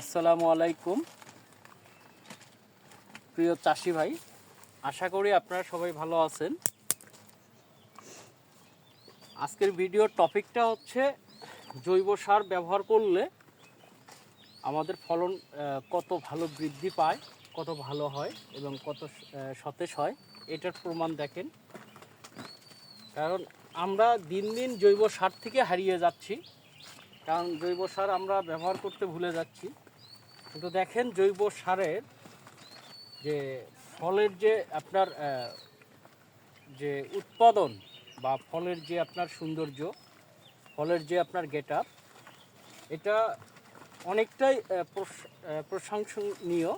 আসসালামু আলাইকুম। প্রিয় চাষি ভাই, আশা করি আপনারা সবাই ভালো আছেন। আজকের ভিডিওর টপিকটা হচ্ছে জৈব সার ব্যবহার করলে আমাদের ফলন কত ভালো বৃদ্ধি পায়, কত ভালো হয় এবং কত সতেজ হয়, এটার প্রমাণ দেখেন। কারণ আমরা দিন দিন জৈব সার থেকে হারিয়ে যাচ্ছি। কারণ জৈব সার আমরা ব্যবহার করতে ভুলে যাচ্ছি। কিন্তু দেখেন জৈব সারের যে ফলের যে আপনার যে উৎপাদন বা ফলের যে আপনার সৌন্দর্য, ফলের যে আপনার গেট এটা অনেকটাই প্রশংসনীয়।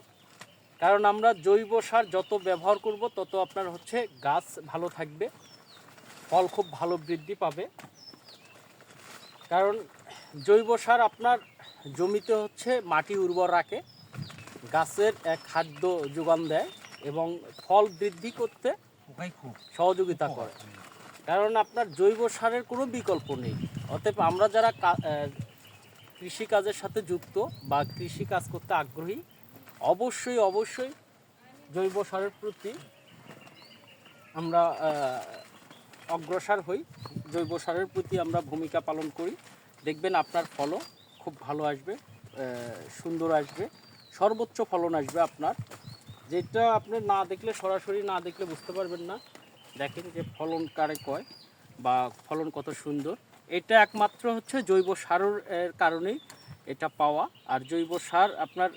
কারণ আমরা জৈব সার যত ব্যবহার করব, তত আপনার হচ্ছে গাছ ভালো থাকবে, ফল খুব ভালো বৃদ্ধি পাবে। কারণ জৈব সার আপনার জমিতে হচ্ছে মাটি উর্বর রাখে গাছের এক খাদ্য যোগান দেয় এবং ফল বৃদ্ধি করতে খুব সহযোগিতা করে। কারণ আপনার জৈব সারের কোনো বিকল্প নেই। অতএব আমরা যারা কৃষিকাজের সাথে যুক্ত বা কৃষি কাজ করতে আগ্রহী অবশ্যই অবশ্যই জৈব সারের প্রতি আমরা অগ্রসর হই। জৈব সারের প্রতি আমরা ভূমিকা পালন করি। দেখবেন আপনার ফলও খুব ভালো আসবে সুন্দর আসবে, সর্বোচ্চ ফলন আসবে আপনার। যেটা আপনি না দেখলে, সরাসরি না দেখলে বুঝতে পারবেন না। দেখেন যে ফলন কারে কয় বা ফলন কত সুন্দর। এটা একমাত্র হচ্ছে জৈব সারের কারণেই এটা পাওয়া। আর জৈব সার আপনার,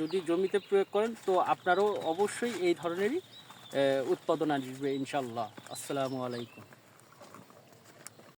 যদি জমিতে প্রয়োগ করেন, তো আপনারও অবশ্যই এই ধরনেরই উৎপাদন আসবে ইনশাল্লাহ আসসালামু আলাইকুম।